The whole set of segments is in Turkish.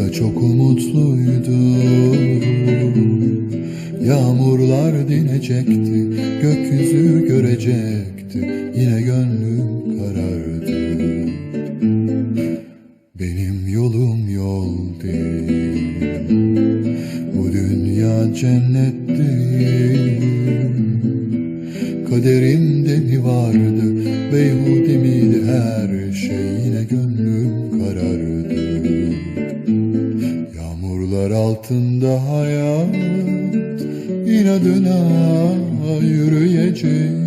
Oysa çok umutluydum. Yağmurlar dinecekti Gökyüzü görecekti. Yine gönlüm karardı. Benim yolum yol değil. Bu dünya cennet değil. Kaderimde mi vardı? Beyhude miydi her şey. Yine gönlüm altında hayat inadına yürüyeceğim.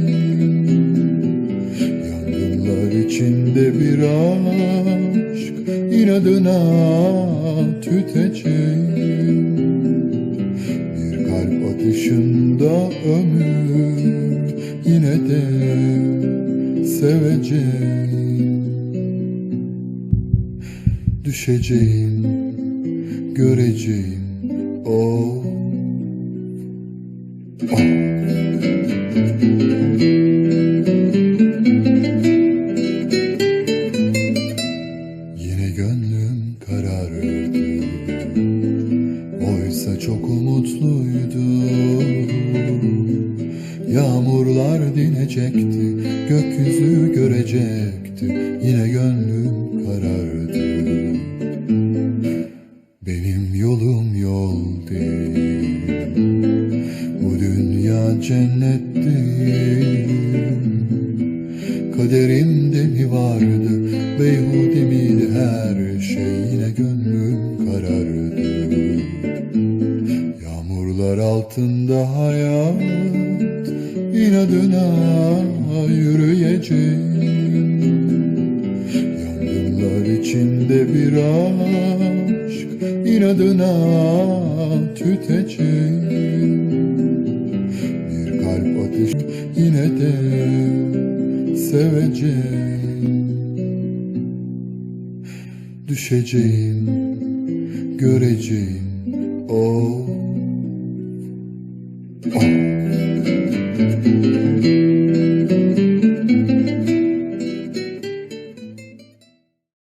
Yangınlar içinde bir aşk inadına tüteceğim. Bir kalp atışında ömür yine de seveceğim. Düşeceğim, göreceğim Oysa çok umutluydu Yağmurlar dinecekti Gökyüzü görecekti. Yine gönlüm karardı. Benim yolum yol değil. Bu dünya cennet değil. Kaderimde mi vardı Beyhude miydi her şey Yine gönlüm karardı Yağmurlar altında hayat inadına yürüyeceğim Yangınlar içinde bir aşk inadına tüteceğim Bir kalp atış yine de seveceğim Düşeceğim, göreceğim Thank you.